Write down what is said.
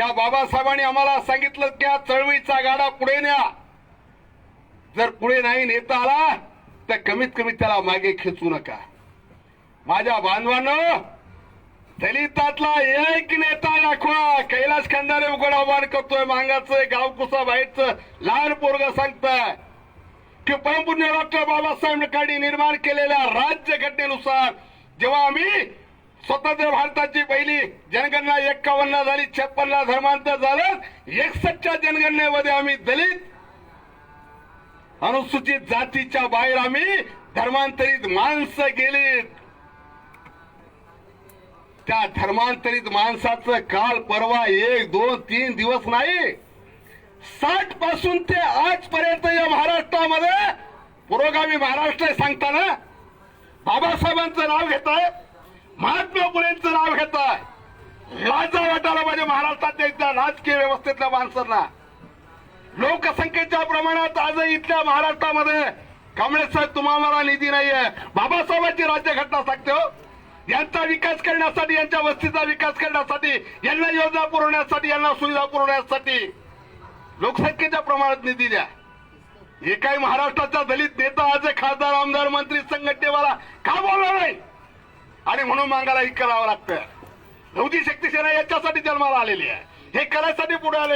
त्या बाबासाहेबांनी आम्हाला सांगितलं की चळवळीचा गाडा पुढे न्या. जर पुढे नाही नेता आला तर कमीत कमी त्याला मागे खेचू नका. माझ्या बांधवांनो दलितातला एक नेता दाखवा. कैलास खंडारे उघड आव्हान करतोय मांगाचं गावकुसा बाहेरचं लहान पोरग सांगताय की परमपुण्य डॉक्टर बाबासाहेबांनी निर्माण केलेल्या राज्य घटनेनुसार जेव्हा आम्ही स्वतंत्र भारताची पहिली जनगणना एक्कावन्न झाली छप्पनला धर्मांतर झालं. एकसष्टच्या जनगणनेमध्ये आम्ही दलित अनुसूचित जातीच्या बाहेर आम्ही धर्मांतरित माणसं गेलीत. त्या धर्मांतरित माणसाचं काल परवा एक दोन तीन दिवस नाही. साठपासून ते आजपर्यंत या महाराष्ट्रामध्ये पुरोगामी महाराष्ट्र सांगताना. बाबासाहेबांचं नाव घेताय. महात्मा फुलेंचं नाव घेताय. लाजा वाटायला पाहिजे महाराष्ट्रातल्या इथल्या राजकीय व्यवस्थेतल्या माणसांना. लोकसंख्येच्या प्रमाणात आज इथल्या महाराष्ट्रामध्ये काँग्रेस साहेब तुम्हाला निधी नाहीये. बाबासाहेबांची राज्यघटना सांगते. हो यांचा विकास करण्यासाठी यांच्या वस्तीचा विकास करण्यासाठी यांना योजना पुरवण्यासाठी यांना सुविधा पुरवण्यासाठी लोकसंख्येच्या प्रमाणात निधी द्या. एकाही महाराष्ट्राचा दलित नेता आज खासदार आमदार मंत्री संघटनेवाला का बोलला नाही? आणि म्हणून मागायला ही करावं लागतं. नवती शक्ती सेना याच्यासाठी जन्माला आलेली आहे. हे करायसाठी पुढे आले